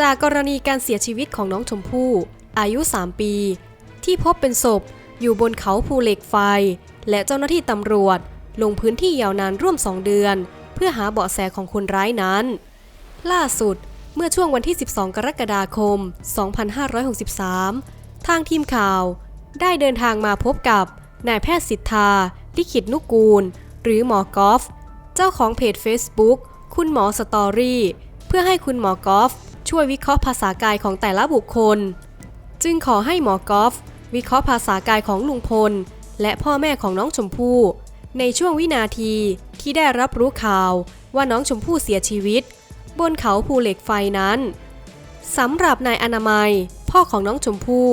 จากกรณีการเสียชีวิตของน้องชมพู่ อายุ 3 ปี ที่พบเป็นศพอยู่บนเขาภูเหล็กไฟ และเจ้าหน้าที่ตำรวจ ลงพื้นที่ยาวนานร่วม 2 เดือน เพื่อหาเบาะแสของคนร้ายนั้น ล่าสุดเมื่อช่วงวันที่ 12 กรกฎาคม 2563 ทางทีมข่าว ได้เดินทางมาพบกับนายแพทย์สิทธาลิขิตนุกูล หรือหมอกอฟ เจ้าของเพจ Facebook คุณหมอสตอรี่ เพื่อให้คุณหมอกอฟ ช่วยวิเคราะห์ภาษากายของแต่ละบุคคล จึงขอให้หมอกอฟวิเคราะห์ภาษากายของลุงพล และพ่อแม่ของน้องชมพู่ในช่วงวินาทีที่ได้รับรู้ข่าวว่าน้องชมพู่เสียชีวิต บนเขาภูเหล็กไฟนั้นสำหรับนายอนามัย พ่อของน้องชมพู่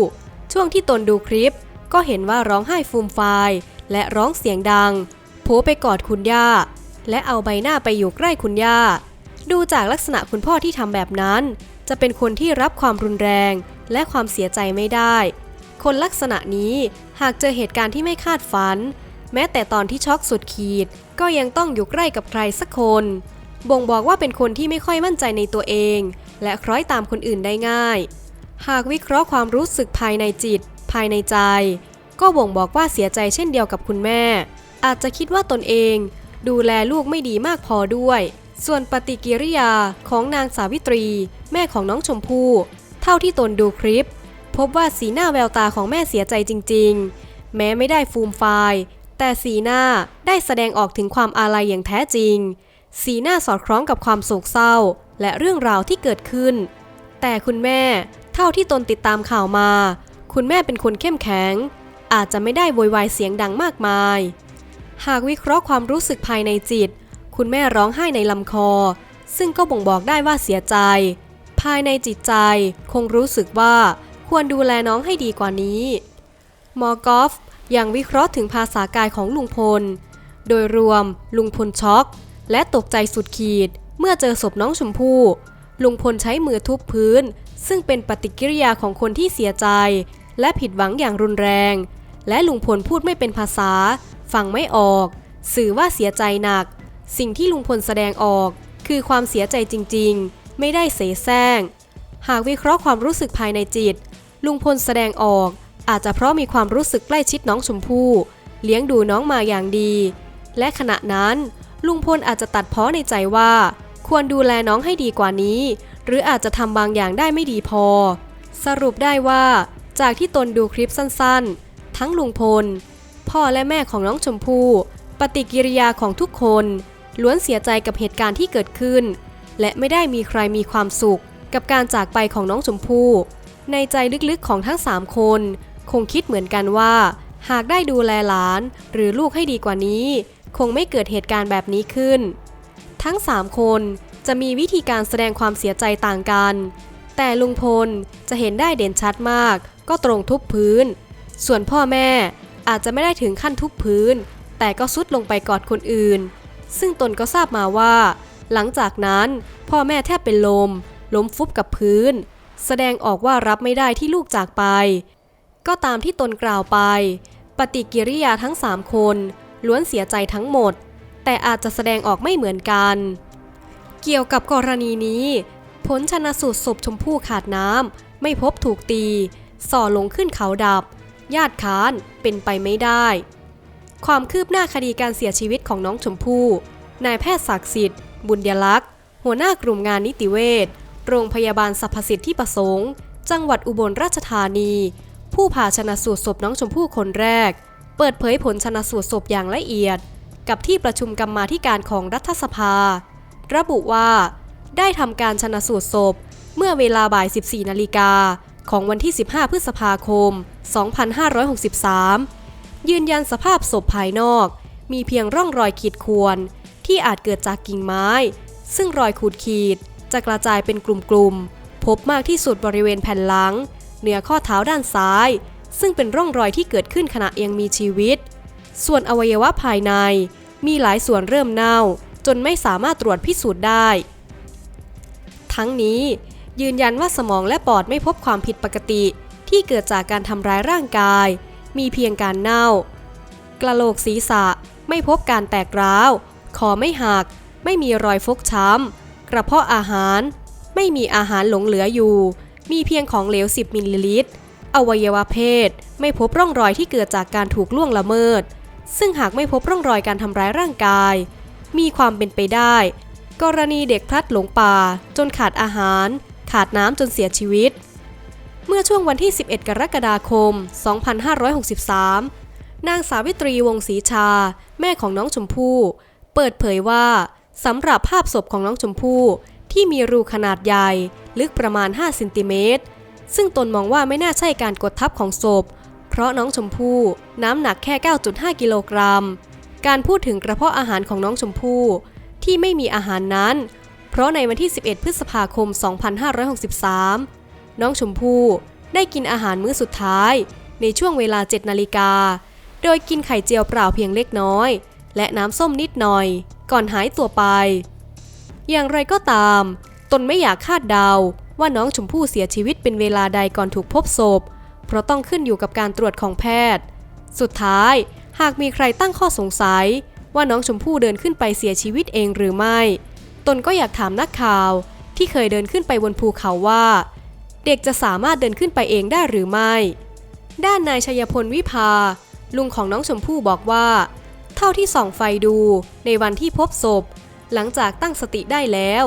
ช่วงที่ตนดูคลิป ก็เห็นว่าร้องไห้ฟูมฟายและร้องเสียงดังโผไปกอดคุณย่า และเอาใบหน้าไปอยู่ใกล้คุณย่า ดูจากลักษณะคุณพ่อที่ทำแบบนั้น จะเป็นคนที่รับความรุนแรงและความเสียใจไม่ได้ คนลักษณะนี้หากเจอเหตุการณ์ที่ไม่คาดฝัน แม้แต่ตอนที่ช็อกสุดขีด ก็ยังต้องอยู่ใกล้กับใครสักคน บ่งบอกว่าเป็นคนที่ไม่ค่อยมั่นใจในตัวเอง และคล้อยตามคนอื่นได้ง่าย หากวิเคราะห์ความรู้สึกภายในจิต ภายในใจ ก็บ่งบอกว่าเสียใจเช่นเดียวกับคุณแม่ อาจจะคิดว่าตนเอง ดูแลลูกไม่ดีมากพอด้วย ส่วนปฏิกิริยาของนางสาวิตรี แม่ของน้องชมพู่ เท่าที่ตนดูคลิป พบว่าสีหน้าแววตาของแม่เสียใจจริง ๆ แม้ไม่ได้ฟูมไฟายแต่สีหน้าได้แสดงออกถึงความอาลัยอย่างแท้จริง สีหน้าสอดคล้องกับความโศกเศร้า และเรื่องราวที่เกิดขึ้น แต่คุณแม่เท่าที่ตนติดตามข่าวมา คุณแม่เป็นคนเข้มแข็ง อาจจะไม่ได้โวยวายเสียงดังมากมาย หากวิเคราะห์ความรู้สึกภายในจิต คุณแม่ร้องไห้ในลำคอ ซึ่งก็บ่งบอกได้ว่าเสียใจ ภายในจิตใจคงรู้สึกว่าควรดูแลน้องให้ดีกว่านี้มอกอฟยังวิเคราะห์ถึงภาษากายของลุงพล โดยรวมลุงพลช็อก และตกใจสุดขีด เมื่อเจอศพน้องชมพู่ ลุงพลใช้มือทุบพื้น ซึ่งเป็นปฏิกิริยาของคนที่เสียใจ และผิดหวังอย่างรุนแรง และลุงพลพูดไม่เป็นภาษา ฟังไม่ออก สื่อว่าเสียใจหนัก สิ่งที่ลุงพลแสดงออก คือความเสียใจจริงๆ ไม่ได้เสแสร้ง หากวิเคราะห์ความรู้สึกภายในจิต ลุงพลแสดงออก อาจจะเพราะมีความรู้สึกใกล้ชิดน้องชมพู่ เลี้ยงดูน้องมาอย่างดี และขณะนั้น ลุงพลอาจจะตัดเพ้อในใจว่า ควรดูแลน้องให้ดีกว่านี้ หรืออาจจะทำบางอย่างได้ไม่ดีพอ สรุปได้ว่า จากที่ตนดูคลิปสั้นๆ ทั้งลุงพล พ่อและแม่ของน้องชมพู่ปฏิกิริยาของทุกคน ล้วนเสียใจกับเหตุการณ์ที่เกิดขึ้น และไม่ได้มีใครมีความสุข กับการจากไปของน้องชมพู่ ในใจลึกๆของทั้ง 3 คน คงคิดเหมือนกันว่า หากได้ดูแลหลาน หรือลูกให้ดีกว่านี้ คงไม่เกิดเหตุการณ์แบบนี้ขึ้น ทั้ง 3 คนจะมีวิธีการแสดงความเสียใจต่างกัน แต่ลุงพลจะเห็นได้เด่นชัดมาก ก็ตรงทุบพื้น ส่วนพ่อแม่อาจจะไม่ได้ถึงขั้นทุบพื้น แต่ก็ซุดลงไปกอดคนอื่น ซึ่งตนก็ทราบมาว่า หลังจากนั้นพ่อแม่แทบเป็นลม ล้มฟุบกับพื้น แสดงออกว่ารับไม่ได้ที่ลูกจากไป ก็ตามที่ตนกล่าวไป ปฏิกิริยาทั้ง3คนล้วนเสียใจทั้งหมด แต่อาจจะแสดงออกไม่เหมือนกัน เกี่ยวกับกรณีนี้ ผลชนสูตรศพชมพู่ขาดน้ำไม่พบถูกตีส่อลงขึ้นเขาดับ ญาติค้านเป็นไปไม่ได้ ความคืบหน้าคดีการเสียชีวิตของน้องชมพู่ นายแพทย์ศักดิ์สิทธิ์ บุญยลักษ์หัวหน้ากลุ่มงานนิติเวชโรงพยาบาลสรรพสิทธิประสงค์ จังหวัดอุบลราชธานี ผู้ผ่าชนะสูตรศพน้องชมพู่คนแรก เปิดเผยผลชนะสูตรศพอย่างละเอียด กับที่ประชุมกรรมาธิการของรัฐสภา ระบุว่า ได้ทำการชนะสูตรศพ เมื่อเวลาบ่าย 14 นาฬิกาของวันที่ 15 พฤษภาคม 2563 ยืนยันสภาพศพภายนอก มีเพียงร่องรอยขีดข่วนที่อาจเกิดจากกิ่งไม้ ซึ่งรอยขูดขีดจะกระจายเป็นกลุ่มๆ พบมากที่สุดบริเวณแผ่นหลัง เหนือข้อเท้าด้านซ้าย ซึ่งเป็นร่องรอยที่เกิดขึ้นขณะยังมีชีวิต ส่วนอวัยวะภายใน มีหลายส่วนเริ่มเน่า จนไม่สามารถตรวจพิสูจน์ได้ ทั้งนี้ ยืนยันว่าสมองและปอดไม่พบความผิดปกติที่เกิดจากการทำร้ายร่างกาย มีเพียงการเน่า กระโหลกศีรษะไม่พบการแตกร้าว คอไม่หัก ไม่มีรอยฟกช้ำ กระเพาะอาหาร ไม่มีอาหารหลงเหลืออยู่ มีเพียงของเหลว 10 มิลลิลิตร อวัยวะเพศ ไม่พบร่องรอยที่เกิดจากการถูกล่วงละเมิด ซึ่งหากไม่พบร่องรอยการทำร้ายร่างกาย มีความเป็นไปได้ กรณีเด็กพลัดหลงป่า จนขาดอาหาร ขาดน้ำจนเสียชีวิต เมื่อช่วงวันที่ 11 กรกฎาคม 2563 นางสาวิตรีวงศรีชา แม่ของน้องชมพู่ เปิดเผยว่าสำหรับภาพศพของน้องชมพู่ที่มีรูขนาดใหญ่ ลึกประมาณ 5 เซนติเมตร ซึ่งตนมองว่าไม่น่าใช่การกดทับของศพ เพราะน้องชมพู่น้ำหนักแค่ 9.5 กิโลกรัม การพูดถึงกระเพาะอาหารของน้องชมพู่ที่ไม่มีอาหารนั้น เพราะในวันที่ 11 พฤษภาคม 2563 น้องชมพู่ได้กินอาหารมื้อสุดท้าย ในช่วงเวลา 7 นาฬิกา โดยกินไข่เจียวเปล่าเพียงเล็กน้อย และน้ำส้มนิดหน่อย ก่อนหายตัวไป อย่างไรก็ตาม ตนไม่อยากคาดเดาว่าน้องชมพู่เสียชีวิตเป็นเวลาใดก่อนถูกพบศพ เพราะต้องขึ้นอยู่กับการตรวจของแพทย์ สุดท้ายหากมีใครตั้งข้อสงสัย ว่าน้องชมพู่เดินขึ้นไปเสียชีวิตเองหรือไม่ ตนก็อยากถามนักข่าวที่เคยเดินขึ้นไปบนภูเขาว่า เด็กจะสามารถเดินขึ้นไปเองได้หรือไม่ ด้านนายชัยพลวิภา ลุงของน้องชมพู่บอกว่า เท่าที่ส่องไฟดู ในวันที่พบศพ หลังจากตั้งสติได้แล้ว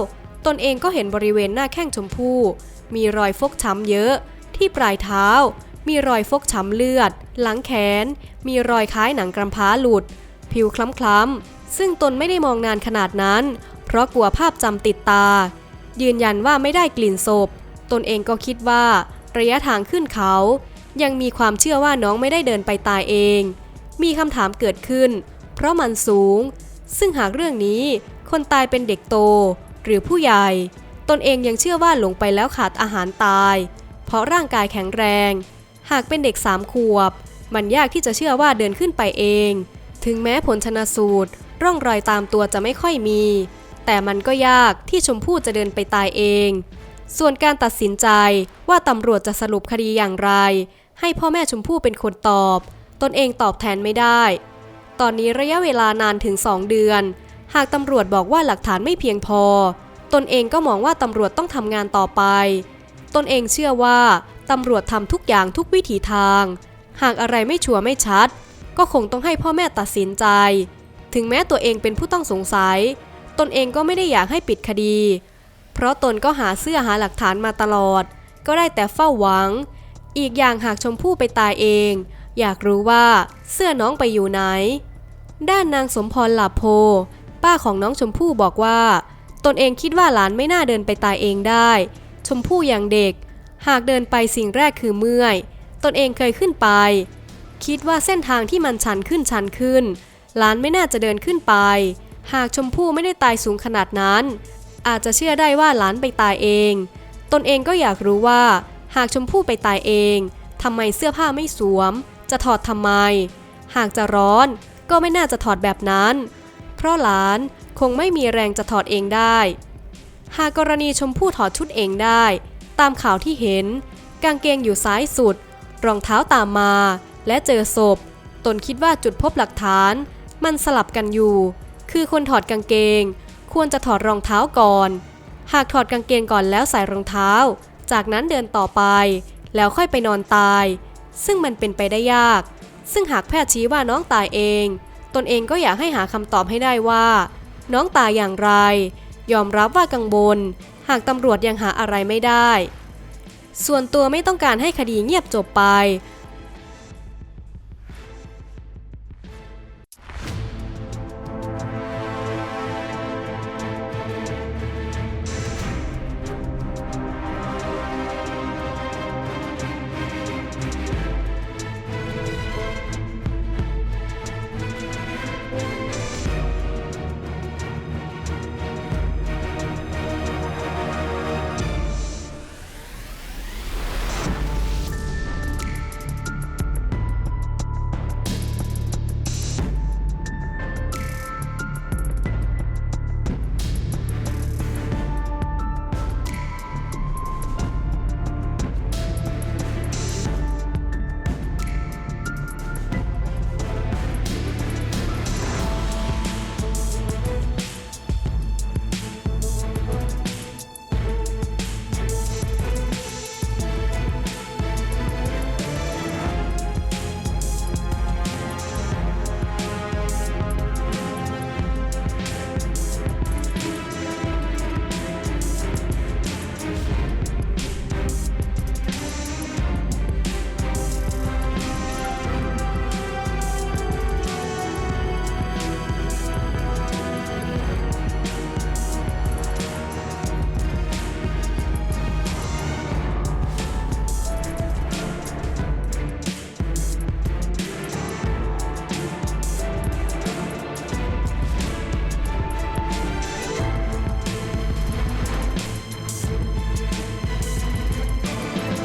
ตนเองก็เห็นบริเวณหน้าแข้งชมพู่ มีรอยฟกช้ำเยอะ ที่ปลายเท้า มีรอยฟกช้ำเลือด หลังแขน มีรอยคล้ายหนังกำพร้าหลุด ผิวคล้ำๆซึ่งตนไม่ได้มองนานขนาดนั้น เพราะกลัวภาพจำติดตา ยืนยันว่าไม่ได้กลิ่นศพ ตนเองก็คิดว่าระยะทางขึ้นเขา ยังมีความเชื่อว่าน้องไม่ได้เดินไปตายเอง มีคำถามเกิดขึ้น เพราะมันสูง ซึ่งหากเรื่องนี้คนตายเป็นเด็กโต หรือผู้ใหญ่ ตนเองยังเชื่อว่าหลงไปแล้วขาดอาหารตาย เพราะร่างกายแข็งแรง หากเป็นเด็กสามขวบ มันยากที่จะเชื่อว่าเดินขึ้นไปเอง ถึงแม้ผลชนะสูตร ร่องรอยตามตัวจะไม่ค่อยมี แต่มันก็ยากที่ชมพู่จะเดินไปตายเอง ส่วนการตัดสินใจว่าตำรวจจะสรุปคดีอย่างไร ให้พ่อแม่ชมพู่เป็นคนตอบ ตนเองตอบแทนไม่ได้ ตอนนี้ระยะเวลานานถึง2เดือน หากตำรวจบอกว่าหลักฐานไม่เพียงพอ ตนเองก็มองว่าตำรวจต้องทำงานต่อไป ตนเองเชื่อว่าตำรวจทำทุกอย่างทุกวิถีทาง หากอะไรไม่ชัวร์ไม่ชัด ก็คงต้องให้พ่อแม่ตัดสินใจ ถึงแม้ตัวเองเป็นผู้ต้องสงสัย ตนเองก็ไม่ได้อยากให้ปิดคดี เพราะตนก็หาเสื้อหาหลักฐานมาตลอด ก็ได้แต่เฝ้าหวัง อีกอย่างหากชมพู่ไปตายเอง อยากรู้ว่าเสื้อน้องไปอยู่ไหน ด้านนางสมพรหลาโพ ป้าของน้องชมพู่บอกว่า ตนเองคิดว่าหลานไม่น่าเดินไปตายเองได้ ชมพู่ยังเด็ก หากเดินไปสิ่งแรกคือเมื่อย ตนเองเคยขึ้นไป คิดว่าเส้นทางที่มันชันขึ้นชันขึ้นหลานไม่น่าจะเดินขึ้นไป หากชมพู่ไม่ได้ตายสูงขนาดนั้น อาจจะเชื่อได้ว่าหลานไปตายเอง ตนเองก็อยากรู้ว่า หากชมพู่ไปตายเองทำไมเสื้อผ้าไม่สวม จะถอดทำไม หากจะร้อนก็ไม่น่าจะถอดแบบนั้น เพราะหลานคงไม่มีแรงจะถอดเองได้ หากกรณีชมพู่ถอดชุดเองได้ ตามข่าวที่เห็น กางเกงอยู่ซ้ายสุด รองเท้าตามมา และเจอศพ ตนคิดว่าจุดพบหลักฐาน มันสลับกันอยู่ คือคนถอดกางเกง ควรจะถอดรองเท้าก่อน หากถอดกางเกงก่อนแล้วใส่รองเท้า จากนั้นเดินต่อไป แล้วค่อยไปนอนตาย ซึ่งมันเป็นไปได้ยาก ซึ่งหากแพทย์ชี้ว่าน้องตายเอง ตนเองก็อยากให้หาคำตอบให้ได้ว่า น้องตายอย่างไร ยอมรับว่ากังวล หากตำรวจยังหาอะไรไม่ได้ ส่วนตัวไม่ต้องการให้คดีเงียบจบไป